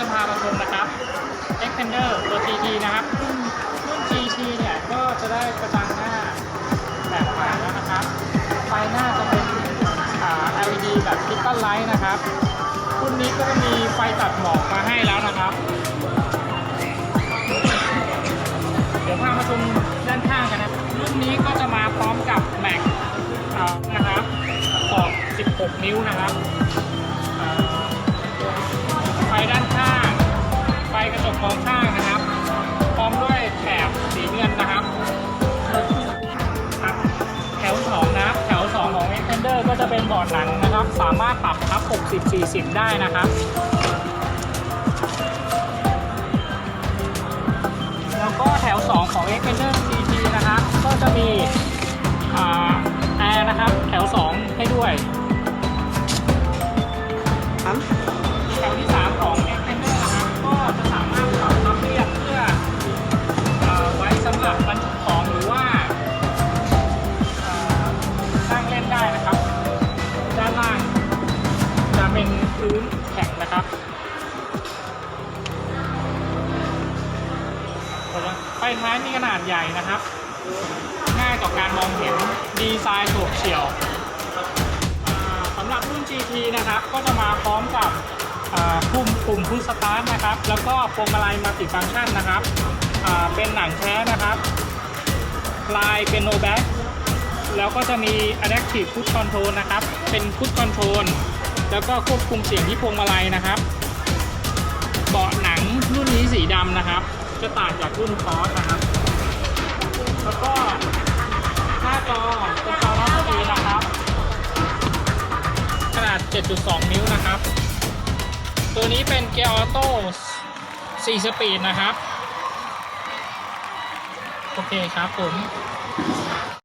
จะพามาชมนะครับ Expander ตัว GT นะครับรุ่น GT เนี่ยก็จะได้ประจังหน้าแบบใหม่แล้วนะครับ ไฟหน้าจะเป็น LED แบบ Crystal Light นะครับ รุ่นนี้ก็จะมีไฟตัดหมอกมาให้แล้วนะครับ เดี๋ยวพามาชมด้านข้างกันนะ รุ่นนี้ก็จะมาพร้อมกับแม็กนะครับ ขอบ 16 นิ้วนะครับ ไฟกระจกมองข้างนะครับ พร้อมด้วยแถบสีเงินนะครับครับ แถว2นะครับแถว2ของ Expander ก็จะเป็นบอร์ดหนังนะครับ สามารถปรับพับ 60 40 ได้นะครับ แล้วก็แถว2ของ Expander GT นะครับ ก็จะมีแอร์นะครับ แถว2ให้ด้วย เป็นพื้นแข็งนะครับไฟท้ายมีขนาดใหญ่นะครับ ง่ายต่อการมองเห็นดีไซน์โฉบเฉี่ยวสำหรับรุ่น GT นะครับ ก็จะมาพร้อมกับอ่าปุ่มปุ่มพุชสตาร์ทนะครับ แล้วก็พวงมาลัยมัลติฟังก์ชันนะครับเป็นหนังแท้นะครับ ลายเป็นโนแบ็กแล้วก็จะมี Adaptive Cruise Control นะครับ เป็น Cruise Control แล้วก็ควบคุมเสียงที่พวงมาลัยนะครับเบาะหนังรุ่นนี้สีดำนะครับ จะต่างจากรุ่นคอสนะครับ แล้วก็หน้าจอเป็นจอรับสกรีนนะครับ ขนาด 7.2 นิ้วนะครับ ตัวนี้เป็นเกียร์ออโต้4สปีดนะครับ โอเคครับผม